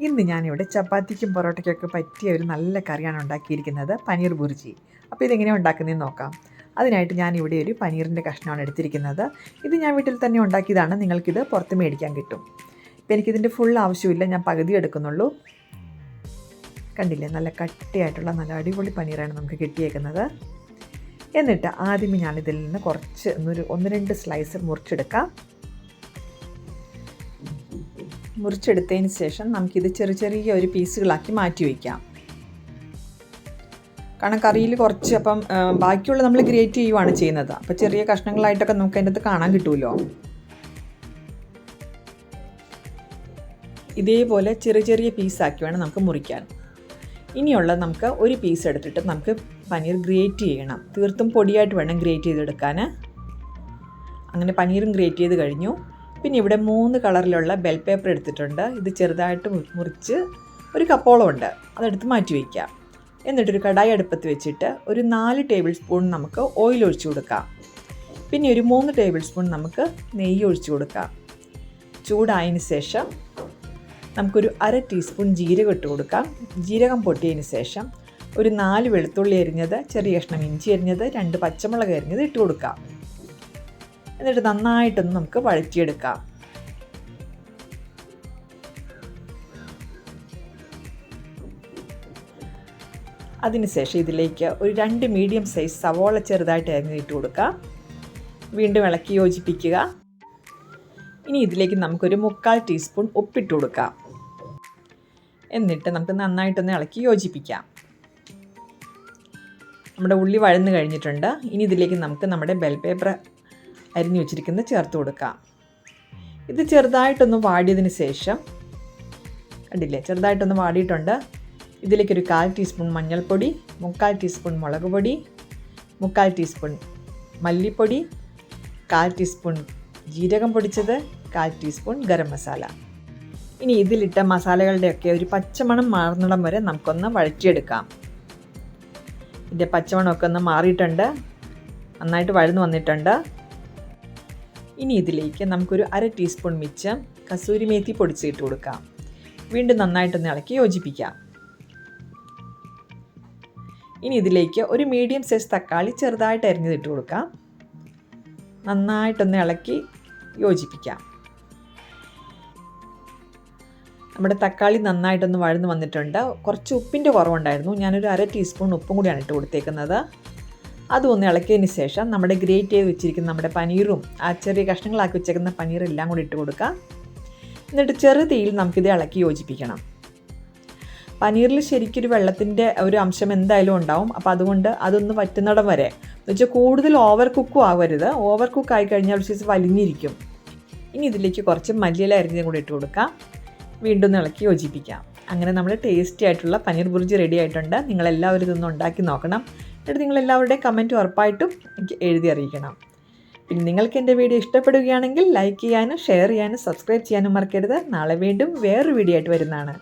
ഇന്ന് ഞാനിവിടെ ചപ്പാത്തിക്കും പൊറോട്ടയ്ക്കൊക്കെ പറ്റിയ ഒരു നല്ല കറിയാണ് ഉണ്ടാക്കിയിരിക്കുന്നത് പനീർ ബുർജി. അപ്പോൾ ഇതെങ്ങനെയാണ് ഉണ്ടാക്കുന്നതെന്ന് നോക്കാം. അതിനായിട്ട് ഞാൻ ഇവിടെ ഒരു പനീറിന്റെ കഷ്ണമാണ് എടുത്തിരിക്കുന്നത്. ഇത് ഞാൻ വീട്ടിൽ തന്നെ ഉണ്ടാക്കിയതാണ്. നിങ്ങൾക്കിത് പുറത്ത് മേടിക്കാൻ കിട്ടും. ഇപ്പം എനിക്കിതിന്റെ ഫുൾ ആവശ്യമില്ല. ഞാൻ പകുതി എടുക്കുന്നുള്ളൂ. കണ്ടില്ലേ? നല്ല കട്ടിയായിട്ടുള്ള നല്ല അടിപൊളി പനീറാണ് നമുക്ക് കിട്ടിയേക്കുന്നത്. എന്നിട്ട് ആദ്യമേ ഞാനിതിൽ നിന്ന് കുറച്ച് ഒന്നൊരു ഒന്ന് രണ്ട് സ്ലൈസ് മുറിച്ചെടുക്കാം. മുറിച്ചെടുത്തതിന് ശേഷം നമുക്കിത് ചെറിയ ചെറിയ ഒരു പീസുകളാക്കി മാറ്റി വയ്ക്കാം. കാരണം കറിയിൽ കുറച്ച് അപ്പം ബാക്കിയുള്ള നമ്മൾ ഗ്രേറ്റ് ചെയ്യുവാണ് ചെയ്യുന്നത്. അപ്പോൾ ചെറിയ കഷ്ണങ്ങളായിട്ടൊക്കെ നമുക്ക് അതിന്റെ അകത്ത് കാണാൻ കിട്ടുമല്ലോ ഇതേപോലെ ചെറിയ ചെറിയ പീസാക്കി വേണം നമുക്ക് മുറിക്കാൻ. ഇനിയുള്ള നമുക്ക് ഒരു പീസ് എടുത്തിട്ട് നമുക്ക് പനീർ ഗ്രേറ്റ് ചെയ്യണം. തീർത്തും പൊടിയായിട്ട് വേണം ഗ്രേറ്റ് ചെയ്തെടുക്കാൻ അങ്ങനെ പനീറും ഗ്രേറ്റ് ചെയ്ത് കഴിഞ്ഞു. പിന്നെ ഇവിടെ മൂന്ന് കളറിലുള്ള ബെൽ പേപ്പർ എടുത്തിട്ടുണ്ട്. ഇത് ചെറുതായിട്ട് മുറിച്ച് ഒരു കപ്പോളം ഉണ്ട്. അതെടുത്ത് മാറ്റി വയ്ക്കാം എന്നിട്ടൊരു കടായി അടുപ്പത്ത് വെച്ചിട്ട് ഒരു നാല് ടേബിൾ സ്പൂൺ നമുക്ക് ഓയിൽ ഒഴിച്ചു കൊടുക്കാം. പിന്നെ ഒരു മൂന്ന് ടേബിൾ സ്പൂൺ നമുക്ക് നെയ്യ് ഒഴിച്ചു കൊടുക്കാം. ചൂടായതിന് ശേഷം നമുക്കൊരു അര ടീസ്പൂൺ ജീരകം ഇട്ട് കൊടുക്കാം. ജീരകം പൊട്ടിയതിന് ശേഷം ഒരു നാല് വെളുത്തുള്ളി അരിഞ്ഞത് ചെറിയ കഷ്ണം ഇഞ്ചി അരിഞ്ഞത് രണ്ട് പച്ചമുളക് അരിഞ്ഞത് ഇട്ട് കൊടുക്കാം. എന്നിട്ട് നന്നായിട്ടൊന്ന് നമുക്ക് വഴറ്റിയെടുക്കാം. അതിനുശേഷം ഇതിലേക്ക് ഒരു രണ്ട് മീഡിയം സൈസ് സവോള ചെറുതായിട്ട് അരിഞ്ഞിട്ട് കൊടുക്കുക വീണ്ടും ഇളക്കി യോജിപ്പിക്കുക. ഇനി ഇതിലേക്ക് നമുക്കൊരു മുക്കാൽ ടീസ്പൂൺ ഉപ്പിട്ട് കൊടുക്കാം. എന്നിട്ട് നമുക്ക് നന്നായിട്ടൊന്ന് ഇളക്കി യോജിപ്പിക്കാം. നമ്മുടെ ഉള്ളി വഴന്നു കഴിഞ്ഞിട്ടുണ്ട്. ഇനി ഇതിലേക്ക് നമുക്ക് നമ്മുടെ ബെൽ പേപ്പർ അരിഞ്ഞു വെച്ചിരിക്കുന്നത് ചേർത്ത് കൊടുക്കാം. ഇത് ചെറുതായിട്ടൊന്ന് വാടിയതിന് ശേഷം കണ്ടില്ലേ? ചെറുതായിട്ടൊന്ന് വാടിയിട്ടുണ്ട്. ഇതിലേക്കൊരു കാൽ ടീസ്പൂൺ മഞ്ഞൾപ്പൊടി മുക്കാൽ ടീസ്പൂൺ മുളക് പൊടി മുക്കാൽ ടീസ്പൂൺ മല്ലിപ്പൊടി കാൽ ടീസ്പൂൺ ജീരകം പൊടിച്ചത് കാൽ ടീസ്പൂൺ ഗരം മസാല. ഇനി ഇതിലിട്ട മസാലകളുടെയൊക്കെ ഒരു പച്ചമണം മാറുന്നിടം വരെ നമുക്കൊന്ന് വഴറ്റിയെടുക്കാം. ഇതിന്റെ പച്ചമണമൊക്കെ ഒന്ന് മാറിയിട്ടുണ്ട്. നന്നായിട്ട് വഴന്നു വന്നിട്ടുണ്ട്. ഇനി ഇതിലേക്ക് നമുക്കൊരു അര ടീസ്പൂൺ മിച്ചം കസൂരി മേത്തി പൊടിച്ചിട്ട് കൊടുക്കാം. വീണ്ടും നന്നായിട്ടൊന്ന് ഇളക്കി യോജിപ്പിക്കാം. ഇനി ഇതിലേക്ക് ഒരു മീഡിയം സൈസ് തക്കാളി ചെറുതായിട്ട് അരിഞ്ഞതിട്ട് കൊടുക്കാം. നന്നായിട്ടൊന്ന് ഇളക്കി യോജിപ്പിക്കാം. നമ്മുടെ തക്കാളി നന്നായിട്ടൊന്ന് വഴന്ന് വന്നിട്ടുണ്ട്. കുറച്ച് ഉപ്പിന്റെ കുറവുണ്ടായിരുന്നു. ഞാനൊരു അര ടീസ്പൂൺ ഉപ്പും കൂടിയാണ് ഇട്ട് കൊടുത്തേക്കുന്നത്. അതും ഒന്ന് ഇളക്കിയതിന് ശേഷം നമ്മുടെ ഗ്രേറ്റ് ചെയ്ത് വെച്ചിരിക്കുന്ന നമ്മുടെ പനീറും ആ ചെറിയ കഷ്ണങ്ങളാക്കി വെച്ചേക്കുന്ന പനീറും എല്ലാം കൂടി ഇട്ട് കൊടുക്കുക എന്നിട്ട് ചെറു തീയിൽ നമുക്കിത് ഇളക്കി യോജിപ്പിക്കണം. പനീറിൽ ശരിക്കൊരു വെള്ളത്തിന്റെ ഒരു അംശം എന്തായാലും ഉണ്ടാവും. അപ്പോൾ അതുകൊണ്ട് അതൊന്ന് വറ്റുന്നിടം വരെ. എന്ന് വെച്ചാൽ കൂടുതൽ ഓവർ കുക്കും ആവരുത്. ഓവർ കുക്ക് ആയി കഴിഞ്ഞാൽ ഒരു സൈസ് വലിഞ്ഞിരിക്കും. ഇനി ഇതിലേക്ക് കുറച്ച് മല്ലിയില അരിഞ്ഞും കൂടി ഇട്ട് കൊടുക്കാം. വീണ്ടും ഇളക്കി യോജിപ്പിക്കാം. അങ്ങനെ നമ്മൾ ടേസ്റ്റി ആയിട്ടുള്ള പനീർ ബുർജി റെഡി ആയിട്ടുണ്ട്. നിങ്ങളെല്ലാവരും ഇതൊന്ന് ഉണ്ടാക്കി നോക്കണം. എന്നിട്ട് നിങ്ങളെല്ലാവരുടെയും കമന്റ് ഉറപ്പായിട്ടും എനിക്ക് എഴുതി അറിയിക്കണം. പിന്നെ നിങ്ങൾക്ക് എന്റെ വീഡിയോ ഇഷ്ടപ്പെടുകയാണെങ്കിൽ ലൈക്ക് ചെയ്യാനും ഷെയർ ചെയ്യാനും സബ്സ്ക്രൈബ് ചെയ്യാനും മറക്കരുത്. നാളെ വീണ്ടും വേറൊരു വീഡിയോ ആയിട്ട് വരുന്നതാണ്.